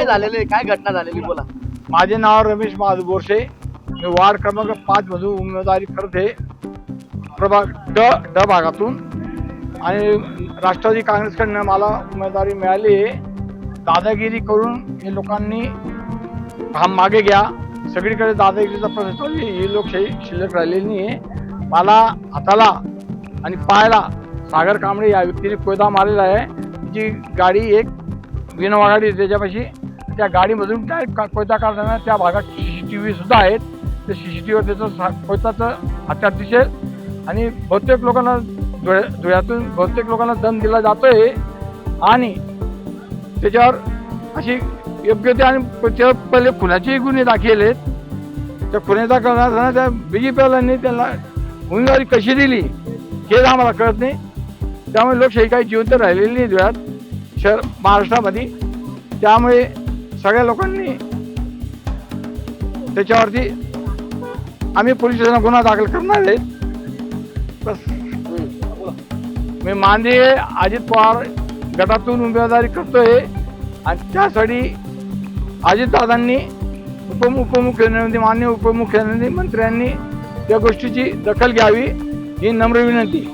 काय झालेलं आहे? काय घटना झालेली? बोला. माझे नाव रमेश महादू बोरसे मी वार्ड क्रमांक पाच मधून उमेदवारी करते प्रभाग ड ड भागातून. आणि राष्ट्रवादी काँग्रेसकडनं मला उमेदवारी मिळाली आहे. दादागिरी करून हे लोकांनी हा मागे घ्या. सगळीकडे दादागिरीचा प्रश्न चालू आहे. ही लोकशाही शिल्लक राहिलेली नाही आहे. मला हाताला आणि पायाला सागर कांबळे या व्यक्तीने कोयदा मारलेला आहे. जी गाडी एक विनवागाडी त्याच्यापाशी त्या गाडीमधून काय का- कोयता काढताना त्या भागात सी सी टी व्ही सुद्धा आहेत. त्या सी सी टी व्हीवर त्याचं सा- कोयताचं हातात दिसेल आणि बहुतेक लोकांना धुळ्या धुळ्यातून बहुतेक लोकांना दम दिला जातोय. आणि त्याच्यावर अशी योग्य ते आणि त्याच्यावर पहिले खुनाचेही गुन्हे दाखल आहेत. त्या खुन्याचा करणाऱ्यांना त्या बी जे पीवाल्यांनी त्यांना उमेदवारी कशी दिली हेच आम्हाला कळत नाही. त्यामुळे लोकशाही काही जिवंत राहिलेली नाही धुळ्यात. शहर महाराष्ट्रामध्ये. त्यामुळे सगळ्या लोकांनी त्याच्यावरती आम्ही पोलीस स्टेशनला गुन्हा दाखल करणार आहे. बस. मी मांदे अजित पवार गटातून उमेदवारी करतोय आणि त्यासाठी अजितदादांनी उपम उपमुख्यमंत्री मान्य उपमुख्यमंत्री मंत्र्यांनी त्या गोष्टीची दखल घ्यावी ही नम्र विनंती.